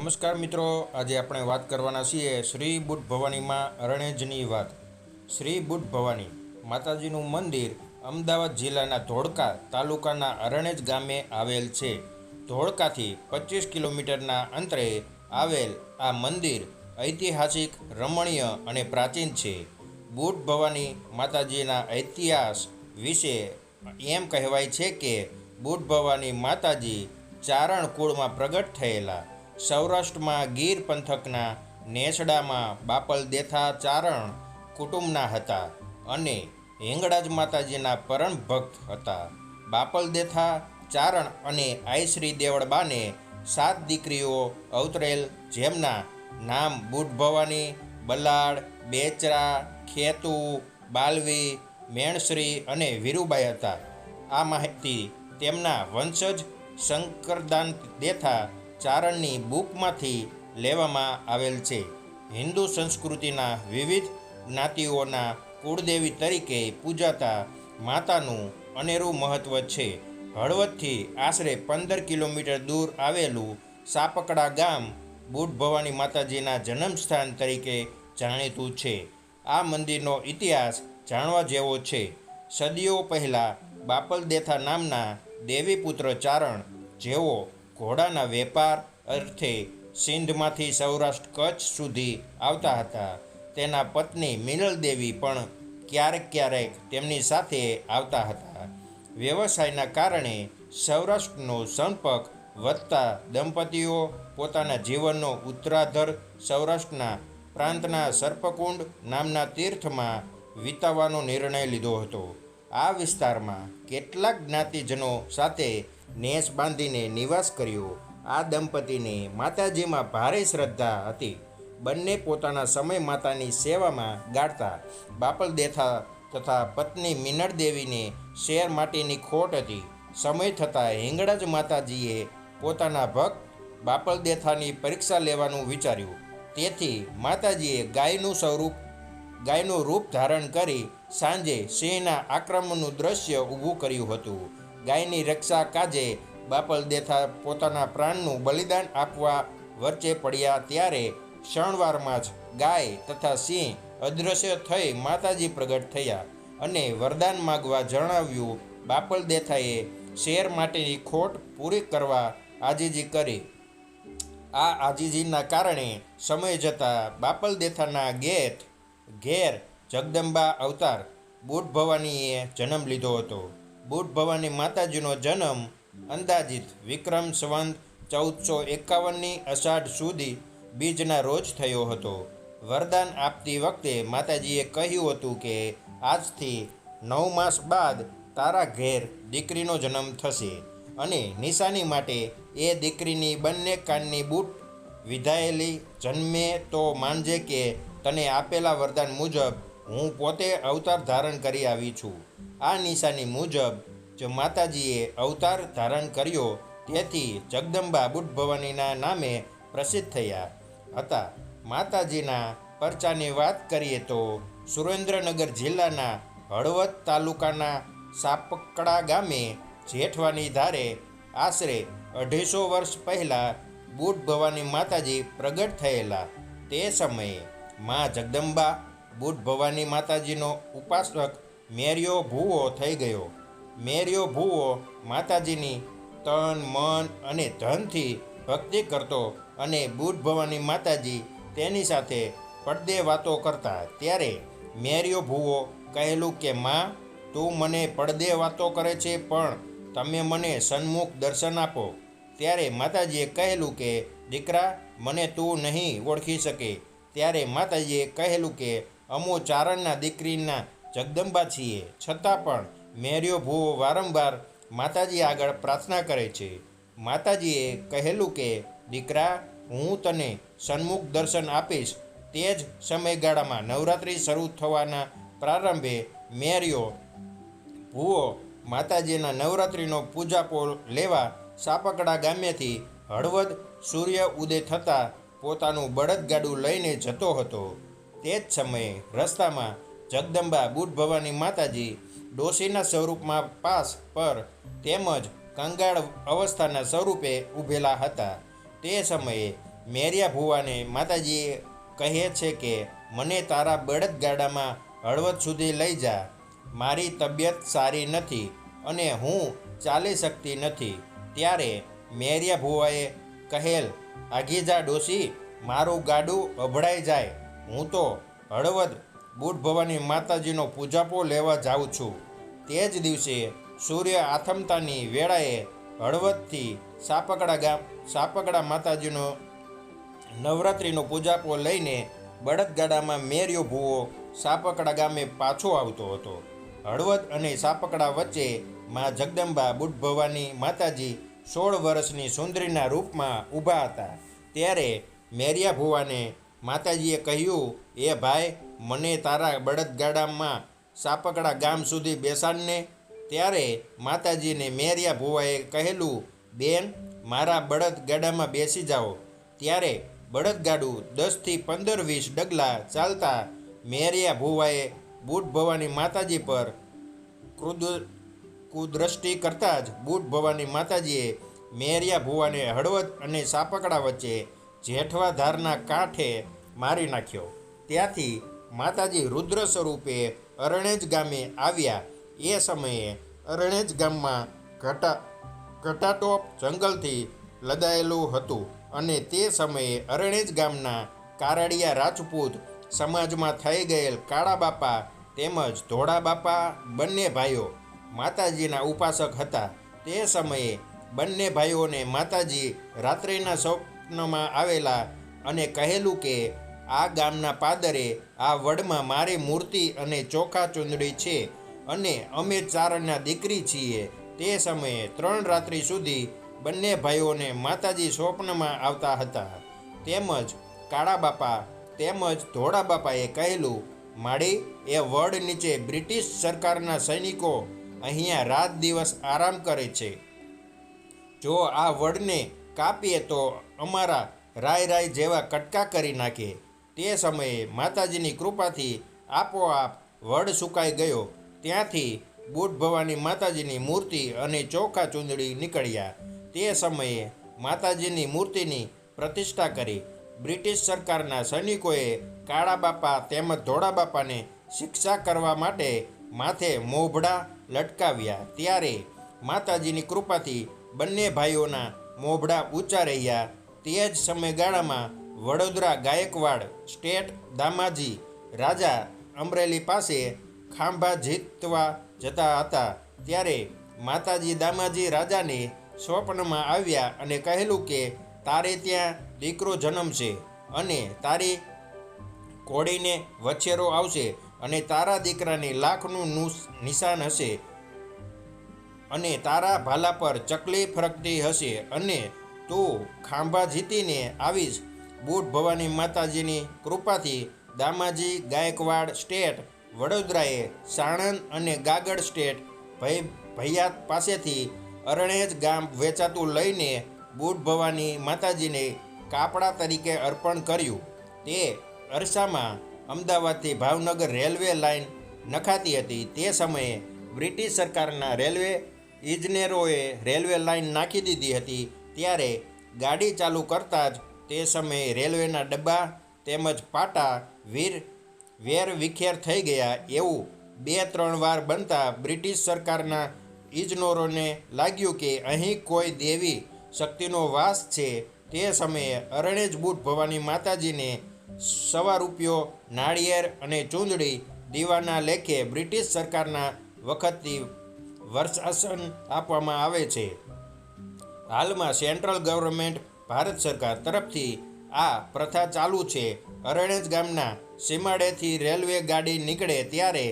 નમસ્કાર મિત્રો, આજે આપણે વાત કરવાના છીએ શ્રી બુટ ભવાનીમાં અરણેજની વાત. શ્રી બુટ ભવાની માતાજીનું મંદિર અમદાવાદ જિલ્લાના ધોળકા તાલુકાના અરણેજ ગામે આવેલ છે. ધોળકાથી પચીસ કિલોમીટરના અંતરે આવેલ આ મંદિર ઐતિહાસિક, રમણીય અને પ્રાચીન છે. બુટ ભવાની માતાજીના ઇતિહાસ વિશે એમ કહેવાય છે કે બુટ ભવાની માતાજી ચારણ કુળમાં પ્રગટ થયેલા સૌરાષ્ટ્રમાં ગીર પંથકના નેસડામાં બાપલ દેથા ચારણ કુટુંબના હતા અને હેંગળાજ માતાજીના પરમ ભક્ત હતા. બાપલ દેથા ચારણ અને આઈશ્રી દેવળબાને સાત દીકરીઓ અવતરેલ, જેમના નામ બુટ ભવાની બલાડ બેચરા, ખેતુ, બાલવી, મેણશ્રી અને વીરુબાઈ હતા. આ માહિતી તેમના વંશજ શંકરદાન દેથા ચારણની બુકમાંથી લેવામાં આવેલ છે. હિન્દુ સંસ્કૃતિના વિવિધ જ્ઞાતિઓના કુળદેવી તરીકે પૂજાતા માતાનું અનેરું મહત્ત્વ છે. હળવદથી આશરે પંદર કિલોમીટર દૂર આવેલું સાપકડા ગામ બુટ ભવાની માતાજીના જન્મસ્થાન તરીકે જાણીતું છે. આ મંદિરનો ઇતિહાસ જાણવા જેવો છે. સદીઓ પહેલાં બાપલ દેથા નામના દેવીપુત્ર ચારણ જેઓ ઘોડાના વેપાર અર્થે સિંધમાંથી સૌરાષ્ટ્ર કચ્છ સુધી આવતા હતા. તેના પત્ની મિનલ દેવી પણ ક્યારેક ક્યારેક તેમની સાથે આવતા હતા. વ્યવસાયના કારણે સૌરાષ્ટ્રનો સંપર્ક વધતા દંપતીઓ પોતાના જીવનનો ઉત્તરાધર સૌરાષ્ટ્રના પ્રાંતના સર્પકુંડ નામના તીર્થમાં વિતાવવાનો નિર્ણય લીધો હતો. આ વિસ્તારમાં કેટલાક જ્ઞાતિજનો સાથે નેસ બાંધીને નિવાસ કર્યો. આ દંપતીને માતાજીમાં ભારે શ્રદ્ધા હતી. બંને પોતાના સમય માતાની સેવામાં ગાળતા. બાપલ દેથા તથા પત્ની મિનળ દેવીને શેર માટેની ખોટ હતી. સમય થતાં હિંગળજ માતાજીએ પોતાના ભક્ત બાપલ દેથાની પરીક્ષા લેવાનું વિચાર્યું. તેથી માતાજીએ ગાયનું સ્વરૂપ, ગાયનું રૂપ ધારણ કરી સાંજે સિંહના આક્રમણનું દ્રશ્ય ઊભું કર્યું હતું. ગાયની રક્ષા કાજે બાપલ દેથા પોતાના પ્રાણનું બલિદાન આપવા વચ્ચે પડ્યા ત્યારે ક્ષણવારમાં જ ગાય તથા સિંહ અદૃશ્ય થઈ માતાજી પ્રગટ થયા અને વરદાન માગવા જણાવ્યું, બાપલ દેથાએ શેર માટેની ખોટ પૂરી કરવા આજીજી કરી. આ આજીજીના કારણે સમય જતાં બાપલ દેથાના ગેત, ઘેર જગદંબા અવતાર બુટ ભવાનીએ જન્મ લીધો હતો. બુટ ભવાની માતાજીનો જન્મ અંદાજિત વિક્રમ સંવંત ચૌદસો એકાવનની અષાઢ સુધી બીજના રોજ થયો હતો. વરદાન આપતી વખતે માતાજીએ કહ્યું હતું કે, આજથી નવ માસ બાદ તારા ઘેર દીકરીનો જન્મ થશે અને નિશાની માટે એ દીકરીની બંને કાનની બૂટ વિધાયેલી જન્મે તો માનજે કે તને આપેલા વરદાન મુજબ હું પોતે અવતાર ધારણ કરી આવી છું. આ નિશાની મુજબ જો માતાજીએ અવતાર ધારણ કર્યો, તેથી જગદંબા બુટ ભવાનીના નામે પ્રસિદ્ધ થયા હતા. માતાજીના પરચાની વાત કરીએ તો, સુરેન્દ્રનગર જિલ્લાના હળવદ તાલુકાના સાપકડા ગામે જેઠવાની ધારે આશરે અઢીસો વર્ષ પહેલાં બુટ ભવાની માતાજી પ્રગટ થયેલા. તે સમયે મા જગદંબા બુટ ભવાની માતાજીનો ઉપાસક મેરિયો ભૂવો થઈ ગયો. મેરિયો ભૂવો માતાજીની તન, મન અને ધનથી ભક્તિ કરતો અને બુટ ભવાની માતાજી તેની સાથે પડદે વાતો કરતા. ત્યારે મેરિયો ભૂવો કહેલું કે, માં, તું મને પડદે વાતો કરે છે, પણ તમે મને સન્મુખ દર્શન આપો. ત્યારે માતાજીએ કહેલું કે, દીકરા, મને તું નહીં ઓળખી શકે. ત્યારે માતાજીએ કહેલું કે અમો ચારણના દીકરીના જગદંબા છીએ. છતાં પણ મેરિયો ભૂવો વારંવાર માતાજી આગળ પ્રાર્થના કરે છે. માતાજીએ કહેલું કે, દીકરા, હું તને સન્મુખ દર્શન આપીશ. તે જ સમયગાળામાં નવરાત્રિ શરૂ થવાના પ્રારંભે મેરિયો ભૂવો માતાજીના નવરાત્રિનો પૂજાપો લેવા સાપકડા ગામેથી હળવદ સૂર્ય ઉદય થતાં પોતાનું બળદગાડું લઈને જતો હતો. તે જ સમયે રસ્તામાં જગદંબા બુટ ભવાની માતાજી ડોશીના સ્વરૂપમાં પાસ પર તેમજ કંગાળ અવસ્થાના સ્વરૂપે ઊભેલા હતા. તે સમયે મેરિયા ભુવાને માતાજીએ કહે છે કે, મને તારા બળદગાડામાં હળવદ સુધી લઈ જા. મારી તબિયત સારી નથી અને હું ચાલી શકતી નથી. ત્યારે મેરિયા ભુવાએ કહેલ આગીજા ડોશી, મારું ગાડું અભડાઈ જાય. હું તો હળવદ બુટ ભવાની માતાજીનો પૂજાપો લેવા જાઉં છું. તે જ દિવસે સૂર્ય આથમતાની વેળાએ હળવદથી સાપકડા ગામ, સાપકડા માતાજીનો નવરાત્રિનો પૂજાપો લઈને બળદગાડામાં મેર્યો ભૂવો સાપકડા ગામે પાછો આવતો હતો. હળવદ અને સાપકડા વચ્ચે માં જગદંબા બુટ ભવાની માતાજી સોળ વર્ષની સુંદરીના રૂપમાં ઊભા હતા. ત્યારે મેરિયા ભુવાને માતાજીએ કહ્યું, એ ભાઈ, મને તારા બળદગાડામાં સાપકડા ગામ સુધી બેસાડને. ત્યારે માતાજીને મેરિયા ભુવાએ કહેલું, બેન, મારા બળદગાડામાં બેસી જાઓ. ત્યારે બળદગાડું દસથી પંદર વીસ ડગલા ચાલતા મેરિયા ભુવાએ બુટ ભવાની માતાજી પર ક્રુદ કુદ્રષ્ટિ કરતાં જ બુટ ભવાની માતાજીએ મેરિયા ભુવાને હળવદ અને સાપકડા વચ્ચે જેઠવા ધારના કાંઠે મારી નાખ્યો. ત્યાંથી માતાજી રુદ્ર સ્વરૂપે અરણેજ ગામે આવ્યા. એ સમયે અરણેજ ગામમાં ઘટા, ઘટાટોપ જંગલથી લદાયેલું હતું અને તે સમયે અરણેજ ગામના કારાડિયા રાજપૂત સમાજમાં થઈ ગયેલ કાળા બાપા તેમજ ધોળા બાપા બંને ભાઈઓ માતાજીના ઉપાસક હતા. તે સમયે બંને ભાઈઓને માતાજી રાત્રિના સ્વપ્નમાં આવેલા અને કહેલું કે, આ ગામના પાદરે, આ વડમાં મારી મૂર્તિ અને ચોખા ચૂંદડી છે અને અમે ચારણના દીકરી છીએ. તે સમયે ત્રણ રાત્રિ સુધી બંને ભાઈઓને માતાજી સ્વપ્નમાં આવતા હતા. તેમજ કાળા બાપા, તેમજ ધોળા બાપાએ કહેલું માળી એ વડ નીચે બ્રિટિશ સરકારના સૈનિકો અહીંયા રાત દિવસ આરામ કરે છે. જો આ વડને કાપીએ તો અમારા રાય રાય જેવા કટકા કરી નાખે. તે સમયે માતાજીની કૃપાથી આપોઆપ વડ સુકાઈ ગયો. ત્યાંથી બુટ ભવાની માતાજીની મૂર્તિ અને ચોખા ચૂંદડી નીકળ્યા. તે સમયે માતાજીની મૂર્તિની પ્રતિષ્ઠા કરી. બ્રિટિશ સરકારના સૈનિકોએ કાળા બાપા તેમજ ધોળા બાપાને શિક્ષા કરવા માટે માથે મોભડા લટકાવ્યા. ત્યારે માતાજીની કૃપાથી બંને ભાઈઓના મોભડા ઊંચા રહ્યા. તે જ સમયગાળામાં વડોદરા ગાયકવાડ સ્ટેટ દામાજી રાજા અમરેલી પાસે ખાંભા જીતવા જતા હતા. ત્યારે માતાજી દામાજી રાજાને સ્વપ્નમાં આવ્યા અને કહેલું કે, તારે ત્યાં દીકરો જન્મશે અને તારી ઘોડીને વછેરો આવશે અને તારા દીકરાની લાખનું નિશાન હશે. અને તારા ભાલા પર ચકલી ફરકતી હશે અને તું ખાંભા જીતીને આવીશ. બુટ ભવાની માતાજીની કૃપાથી દામાજી ગાયકવાડ સ્ટેટ, વડોદરાએ સાણંદ અને ગાગડ સ્ટેટ ભય ભૈયાત પાસેથી અરણેજ ગામ વેચાતું લઈને બુટ ભવાની માતાજીને કાપડા તરીકે અર્પણ કર્યું. તે અરસામાં અમદાવાદથી ભાવનગર રેલવે લાઇન નખાતી હતી. તે સમયે બ્રિટિશ સરકારના રેલવે ઇજનેરોએ રેલવે લાઇન નાખી દીધી હતી ત્યારે ગાડી ચાલુ કરતાં જ તે સમયે રેલવેના ડબ્બા તેમજ પાટા વીર વેર વિખેર થઈ ગયા એવું બે ત્રણ વાર બનતા બ્રિટિશ સરકારના ઇજનોરોને લાગ્યું કે અહીં કોઈ દેવી શક્તિનો વાસ છે. તે સમયે અરણેજ બુટ ભવાની માતાજીને સવા રૂપિયો, નાળિયેર અને ચૂંદડી દીવાના લેખે બ્રિટિશ સરકારના વખતથી વર્ષાસન આપવામાં આવે છે. હાલમાં સેન્ટ્રલ ગવર્મેન્ટ ભારત સરકાર તરફથી આ પ્રથા ચાલુ છે. અરણેજ ગામના સીમાડેથી રેલવે ગાડી નીકળે ત્યારે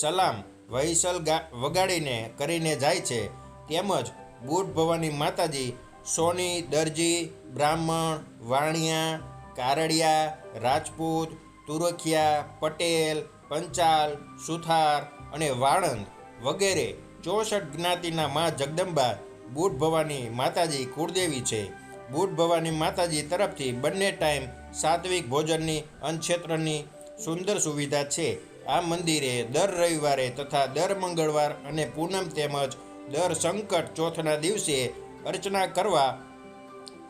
સલામ વહીસલ વગાડીને કરીને જાય છે. તેમજ બુટ ભવાની માતાજી સોની, દરજી, બ્રાહ્મણ, વાણિયા, કારડિયા, રાજપૂત, તુરખિયા, પટેલ, પંચાલ, સુથાર અને વાણંદ વગેરે ચોસઠ જ્ઞાતિના મા જગદંબા બુટ ભવાની માતાજી કુળદેવી છે. બુટ ભવાની માતાજી તરફથી બંને ટાઈમ સાત્વિક ભોજનની અન્નક્ષેત્રની સુંદર સુવિધા છે. આ મંદિરે દર રવિવારે તથા દર મંગળવાર અને પૂનમ તેમજ દર સંકટ ચોથના દિવસે અર્ચના કરવા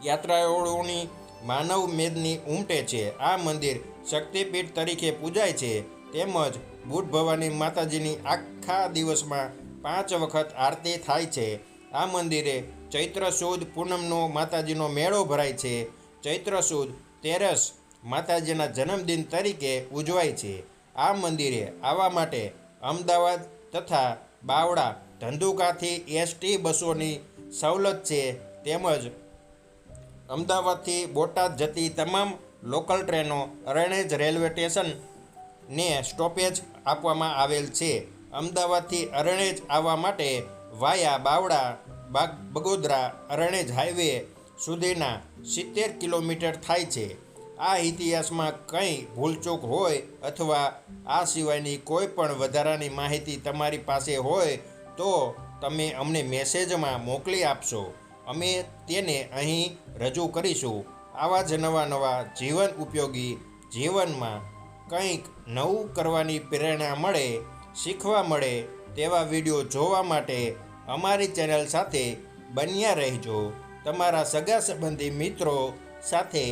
યાત્રાળુઓની માનવ મેદની ઉમટે છે. આ મંદિર શક્તિપીઠ તરીકે પૂજાય છે. તેમજ બુટ ભવાની માતાજીની આખા દિવસમાં પાંચ વખત આરતી થાય છે. આ મંદિરે ચૈત્ર સુદ પૂનમનો માતાજીનો મેળો ભરાય છે. ચૈત્ર સુદ તેરસ માતાજીના જન્મદિન તરીકે ઉજવાય છે. આ મંદિરે આવવા માટે અમદાવાદ તથા બાવળા, ધંધુકાથી એસટી બસોની સવલત છે. તેમજ અમદાવાદથી બોટાદ જતી તમામ લોકલ ટ્રેનો અરણેજ રેલવે સ્ટેશનને સ્ટોપેજ આપવામાં આવેલ છે. અમદાવાદથી અરણેજ આવવા માટે વાયા, બાવડા, બાગ, બગોદરા, અરણેજ હાઈવે સુધીના સિત્તેર કિલોમીટર થાય છે. આ ઇતિહાસમાં કંઈ ભૂલચૂક હોય અથવા આ સિવાયની કોઈ પણ વધારાની માહિતી તમારી પાસે હોય તો તમે અમને મેસેજમાં મોકલી આપશો. અમે તેને અહીં રજૂ કરીશું. આવા જ નવા નવા જીવન ઉપયોગી જીવનમાં કંઈક નવું કરવાની પ્રેરણા મળે શીખવા મળે તેવા વીડિયો જોવા માટે અમારી ચેનલ સાથે બન્યા રહેજો. તમારા સગા સંબંધી મિત્રો સાથે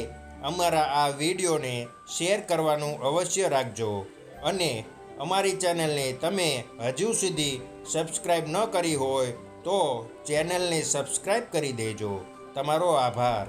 અમારા આ વિડીયોને શેર કરવાનું અવશ્ય રાખજો. અને અમારી ચેનલને તમે હજુ સુધી સબસ્ક્રાઈબ ન કરી હોય તો ચેનલને સબસ્ક્રાઈબ કરી દેજો. તમારો આભાર.